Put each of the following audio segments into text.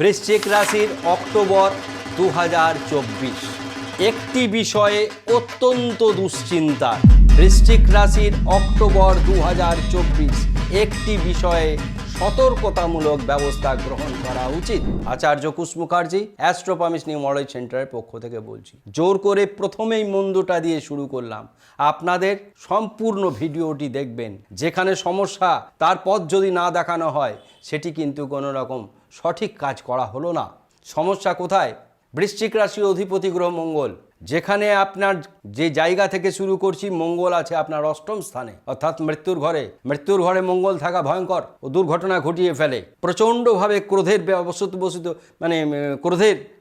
বৃশ্চিক রাশির অক্টোবর দু হাজার চব্বিশ। একটি বিষয়ে অত্যন্ত দুশ্চিন্তা। বৃশ্চিক রাশির অক্টোবর দু হাজার চব্বিশ, একটি বিষয়ে সতর্কতামূলক ব্যবস্থা গ্রহণ করা উচিত। আচার্য কুশ মুখার্জি, অ্যাস্ট্রোপামিস নিউ মডেল সেন্টারের পক্ষ থেকে বলছি। জোর করে প্রথমেই মন্দটা দিয়ে শুরু করলাম। আপনাদের সম্পূর্ণ ভিডিওটি দেখবেন। যেখানে সমস্যা, তার পথ যদি না দেখানো হয়, সেটি কিন্তু কোনো রকম সঠিক কাজ করা হলো না। সমস্যা কোথায়? বৃশ্চিক রাশি অধিপতি গ্রহ মঙ্গল। যেখানে আপনার যে জায়গা থেকে শুরু করছি, মঙ্গল আছে আপনার অষ্টম স্থানে। অর্থাৎ মৃত্যুর ঘরে। মৃত্যুর ঘরে মঙ্গল থাকা ভয়ঙ্কর। ও দুর্ঘটনা ঘটিয়ে ফেলে। প্রচণ্ডভাবে ক্রোধের বসত বসিত মানে ক্রোধের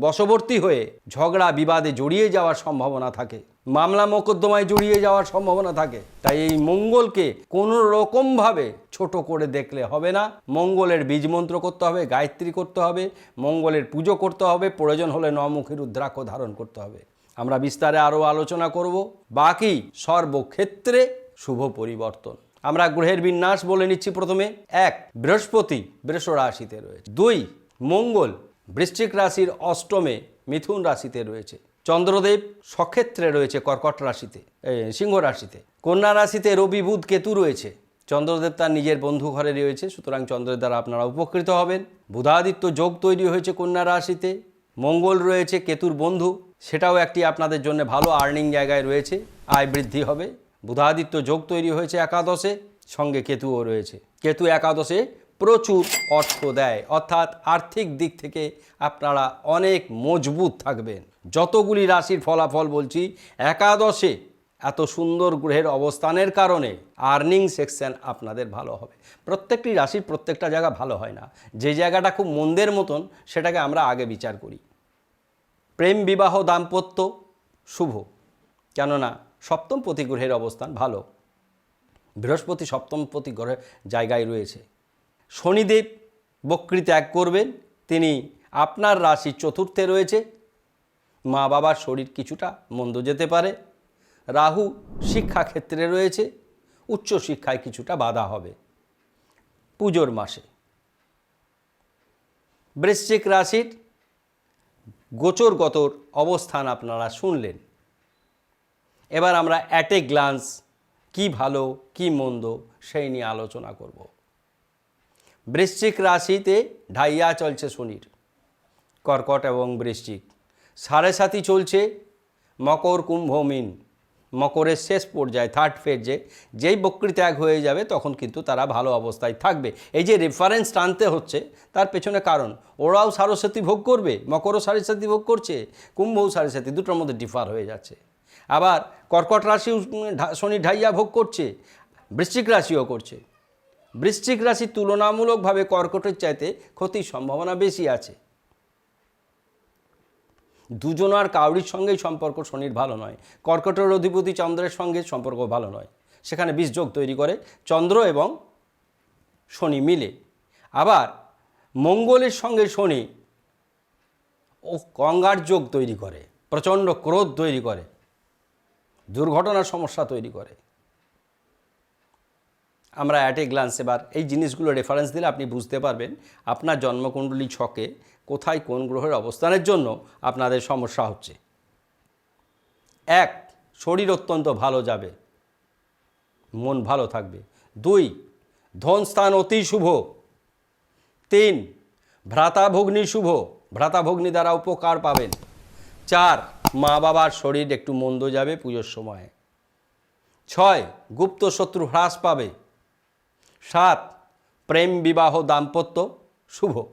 বশবর্তী হয়ে ঝগড়া বিবাদে জড়িয়ে যাওয়ার সম্ভাবনা থাকে। মামলা মোকদ্দমায় জড়িয়ে যাওয়ার সম্ভাবনা থাকে। তাই এই মঙ্গলকে কোনো রকমভাবে ছোট করে দেখলে হবে না। মঙ্গলের বীজ মন্ত্র করতে হবে, গায়ত্রী করতে হবে, মঙ্গলের পুজো করতে হবে, প্রয়োজন হলে নমুখী রুদ্রাক্ষ ধারণ করতে হবে। আমরা বিস্তারে আরও আলোচনা করব। বাকি সর্বক্ষেত্রে শুভ পরিবর্তন। আমরা গ্রহের বিন্যাস বলে নিচ্ছি প্রথমে। এক, বৃহস্পতি বৃষ রাশিতে রয়েছে। দুই, মঙ্গল বৃশ্চিক রাশির অষ্টমে মিথুন রাশিতে রয়েছে। চন্দ্রদেব সক্ষেত্রে রয়েছে কর্কট রাশিতে সিংহ রাশিতে। কন্যা রাশিতে রবি, বুধ, কেতু রয়েছে। চন্দ্রদেব তার নিজের বন্ধু ঘরে রয়েছে, সুতরাং চন্দ্রের দ্বারা আপনারা উপকৃত হবেন। বুধাদিত্য যোগ তৈরি হয়েছে কন্যা রাশিতে। মঙ্গল রয়েছে কেতুর বন্ধু, সেটাও একটি আপনাদের জন্য ভালো আর্নিং জায়গায় রয়েছে, আয় বৃদ্ধি হবে। বুধাদিত্য যোগ তৈরি হয়েছে একাদশে, সঙ্গে কেতুও রয়েছে। কেতু একাদশে প্রচুর অর্থ দেয়। অর্থাৎ আর্থিক দিক থেকে আপনারা অনেক মজবুত থাকবেন। যতগুলি রাশির ফলাফল বলছি, একাদশে এত সুন্দর গ্রহের অবস্থানের কারণে আর্নিং সেকশন আপনাদের ভালো হবে। প্রত্যেকটি রাশির প্রত্যেকটা জায়গা ভালো হয় না। যে জায়গাটা খুব মন্দের মতন, সেটাকে আমরা আগে বিচার করি। প্রেম বিবাহ দাম্পত্য শুভ, কেননা সপ্তম প্রতি গ্রহের অবস্থান ভালো। বৃহস্পতি সপ্তম প্রতি গ্রহের জায়গায় রয়েছে। শনিদেব বক্রি ত্যাগ করবেন। তিনি আপনার রাশি চতুর্থে রয়েছে। মা বাবার শরীর কিছুটা মন্দ যেতে পারে। রাহু শিক্ষাক্ষেত্রে রয়েছে। উচ্চ শিক্ষায় কিছুটা বাধা হবে। পুজোর মাসে বৃশ্চিক রাশির গোচর গতর অবস্থান আপনারা শুনলেন। এবার আমরা অ্যাট গ্লান্স কি ভালো, কি মন্দ সেই নিয়ে আলোচনা করব। বৃশ্চিক রাশিতে ঢাইয়া চলছে শনির, কর্কট এবং বৃশ্চিক। সাড়ে সাথী চলছে মকর, কুম্ভ, মিন। মকরের শেষ পর্যায়ে থার্ড ফেজে যেই বক্রি ত্যাগ হয়ে যাবে তখন কিন্তু তারা ভালো অবস্থায় থাকবে। এই যে রেফারেন্স টানতে হচ্ছে, তার পেছনে কারণ, ওরাও সারস্বতী ভোগ করবে, মকরও সারস্বতী ভোগ করছে, কুম্ভও সারস্বতী দুটোর মধ্যে ডিফার হয়ে যাচ্ছে। আবার কর্কট রাশিও শনি ঢাইয়া ভোগ করছে, বৃশ্চিক রাশিও করছে। বৃশ্চিক রাশি তুলনামূলকভাবে কর্কটের চাইতে ক্ষতির সম্ভাবনা বেশি আছে। দুজনার কাউরির সঙ্গেই সম্পর্ক শনির ভালো নয়। কর্কটের অধিপতি চন্দ্রের সঙ্গে সম্পর্ক ভালো নয়। সেখানে বিষযোগ তৈরি করে চন্দ্র এবং শনি মিলে। আবার মঙ্গলের সঙ্গে শনি ও কঙ্গার যোগ তৈরি করে, প্রচণ্ড ক্রোধ তৈরি করে, দুর্ঘটনার সমস্যা তৈরি করে। আমরা অ্যাট এ গ্লান্স এবার এই জিনিসগুলো রেফারেন্স দিলে আপনি বুঝতে পারবেন আপনার জন্মকুণ্ডলী ছকে কোথায় কোন গ্রহের অবস্থানের জন্য আপনাদের সমস্যা হচ্ছে। এক, শরীর অত্যন্ত ভালো যাবে। মন ভালো থাকবে। দুই, ধন স্থান অতি শুভ। তিন, ভ্রাতাভগ্নি শুভ। ভ্রাতাভগ্নি দ্বারা উপকার পাবেন। চার মা বাবার শরীর একটু মন্দ যাবে পুজোর সময়। ছয় গুপ্ত শত্রু হ্রাস পাবে। সাত, প্রেম বিবাহ দাম্পত্য, শুভ।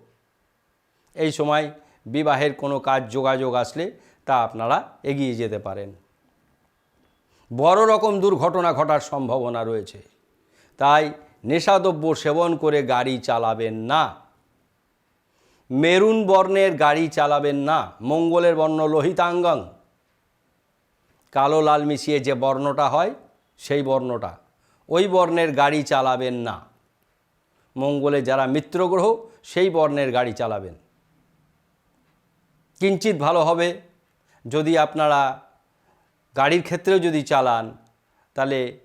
এই সময় বিবাহের কোনো কাজ যোগাযোগ আসলে তা আপনারা এগিয়ে যেতে পারেন। বড় রকম দুর্ঘটনা ঘটার সম্ভাবনা রয়েছে। তাই নেশাদ্রব্য সেবন করে গাড়ি চালাবেন না। মেরুন বর্ণের গাড়ি চালাবেন না। মঙ্গলের বর্ণ লোহিতাঙ্গং। কালো লাল মিশিয়ে যে বর্ণটা হয়, সেই বর্ণটা। ওই বর্ণের গাড়ি চালাবেন না। মঙ্গলে যারা মিত্র গ্রহ সেই বর্ণের গাড়ি চালাবেন। কিঞ্চিত ভালো হবে যদি আপনারা গাড়ির ক্ষেত্রেও যদি চালান, তাহলে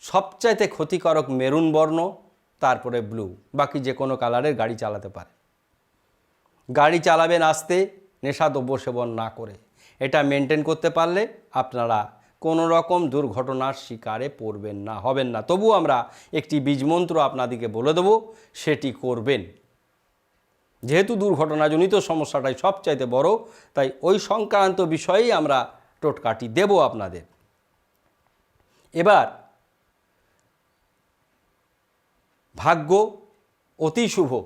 সবচাইতে ক্ষতিকারক মেরুন বর্ণ, তারপরে ব্লু, বাকি যে কোনো কালারের গাড়ি চালাতে পারে। গাড়ি চালাবেন আস্তে, নেশাদ্রব্য সেবন না করে। এটা মেনটেন করতে পারলে আপনারা কোনো রকম দুর্ঘটনার শিকারে পড়বেন না, হবেন না। তবু আমরা একটি বীজমন্ত্র আপনাদেরকে বলে দেবো, সেটি করবেন। যেহেতু দুর্ঘটনাজনিত সমস্যাটাই সবচাইতে বড়, তাই ওই সংক্রান্ত বিষয়েই আমরা টোটকাটি দেব আপনাদের। এবার, ভাগ্য অতি শুভ।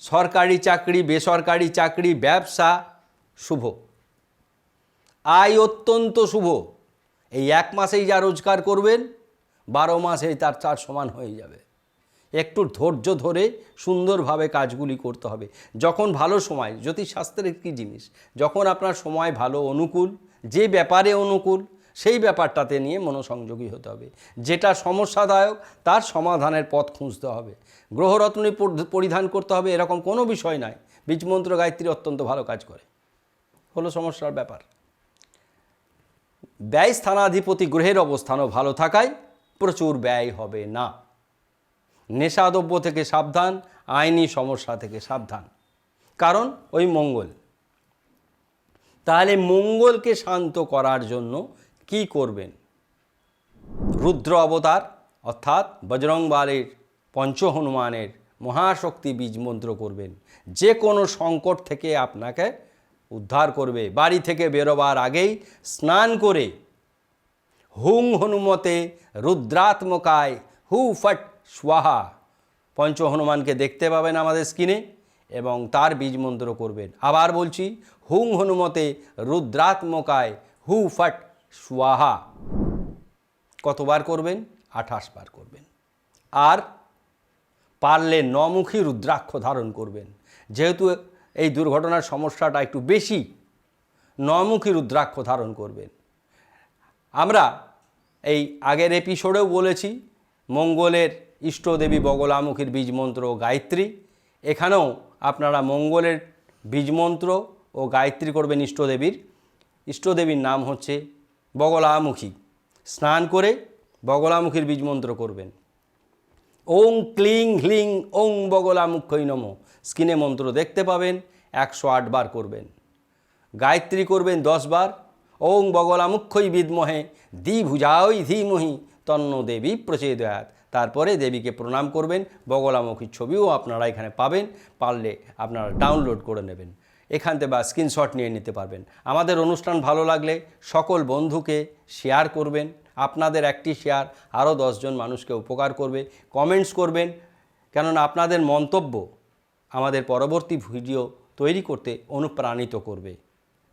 সরকারি চাকরি, বেসরকারি চাকরি, ব্যবসা শুভ। আয় অত্যন্ত শুভ। এই এক মাসেই যা রোজগার করবেন, বারো মাসেই তার চার সমান হয়ে যাবে। একটু ধৈর্য ধরে সুন্দরভাবে কাজগুলি করতে হবে। যখন ভালো সময়, জ্যোতিষশাস্ত্রের একটি জিনিস, যখন আপনার সময় ভালো অনুকূল, যে ব্যাপারে অনুকূল, সেই ব্যাপারটাতে নিয়ে মনোসংযোগী হতে হবে। যেটা সমস্যাদায়ক, তার সমাধানের পথ খুঁজতে হবে। গ্রহরত্নী পরিধান করতে হবে, এরকম কোনো বিষয় নাই। বীজমন্ত্র গায়ত্রী অত্যন্ত ভালো কাজ করে। হলো সমস্যার ব্যাপার। ব্যয় স্থানাধিপতি গ্রহের অবস্থানও ভালো থাকায় প্রচুর ব্যয় হবে না। নেশাদ্রব্য থেকে সাবধান, আইনি সমস্যা থেকে সাবধান। কারণ ওই মঙ্গল। তাহলে মঙ্গলকে শান্ত করার জন্য কি করবেন? রুদ্র অবতার, অর্থাৎ বজরংবালের পঞ্চ হনুমানের মহাশক্তি বীজ মন্ত্র করবেন। যে কোনো সংকট থেকে আপনাকে উদ্ধার করবে। বাড়ি থেকে বেরোবার আগেই স্নান করে হুং হনুমতে রুদ্রাত্মকায় হু ফট স্বাহা পঞ্চ হনুমানকে দেখতে পাবেন আমাদের স্ক্রিনে এবং তার বীজ মন্ত্র করবেন। আবার বলছি, হুং হনুমতে রুদ্রাত্মকায় হু ফট স্বাহা। কতবার করবেন? আঠাশ বার করবেন। আর পারলে নমুখী রুদ্রাক্ষ ধারণ করবেন। যেহেতু এই দুর্ঘটনার সমস্যাটা একটু বেশি নমুখী রুদ্রাক্ষ ধারণ করবেন আমরা এই আগের এপিসোডেও বলেছি, মঙ্গলের ইষ্টদেবী বগলামুখীর বীজমন্ত্র ও গায়ত্রী। এখানেও আপনারা মঙ্গলের বীজমন্ত্র ও গায়ত্রী করবেন ইষ্টদেবীর। ইষ্টদেবীর নাম হচ্ছে বগলামুখী। স্নান করে বগলামুখীর বীজমন্ত্র করবেন। ওং ক্লিং হ্লিং ওং বগলামুখই নম। স্ক্রিনে মন্ত্র দেখতে পাবেন, একশো আট বার করবেন। গায়ত্রী করবেন দশ বার, ওং বগলামুখ্যই বিদ্মহে দ্বিভুজাই ধীমহি তন্ন দেবী প্রচেদয়াত। তারপরে দেবীকে প্রণাম করবেন বগলামুখীর ছবিও আপনারা এখানে পাবেন, পারলে আপনারা ডাউনলোড করে নেবেন। এখান থেকে বা স্ক্রিনশট নিয়ে নিতে পারবেন। আমাদের অনুষ্ঠান ভালো লাগলে সকল বন্ধুকে শেয়ার করবেন, আপনাদের একটি শেয়ার, আরও দশজন মানুষকে উপকার করবে, কমেন্টস করবেন, কেননা আপনাদের মন্তব্য আমাদের পরবর্তী ভিডিও তৈরি করতে অনুপ্রাণিত করবে।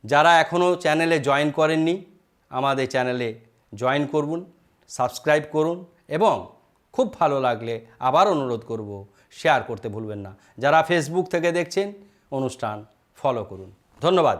যারা এখনও চ্যানেলে জয়েন করেননি, আমাদের চ্যানেলে জয়েন করুন, সাবস্ক্রাইব করুন এবং খুব ভালো লাগলে আবার অনুরোধ করব, শেয়ার করতে ভুলবেন না। যারা ফেসবুক থেকে দেখছেন, অনুষ্ঠান ফলো করুন। ধন্যবাদ।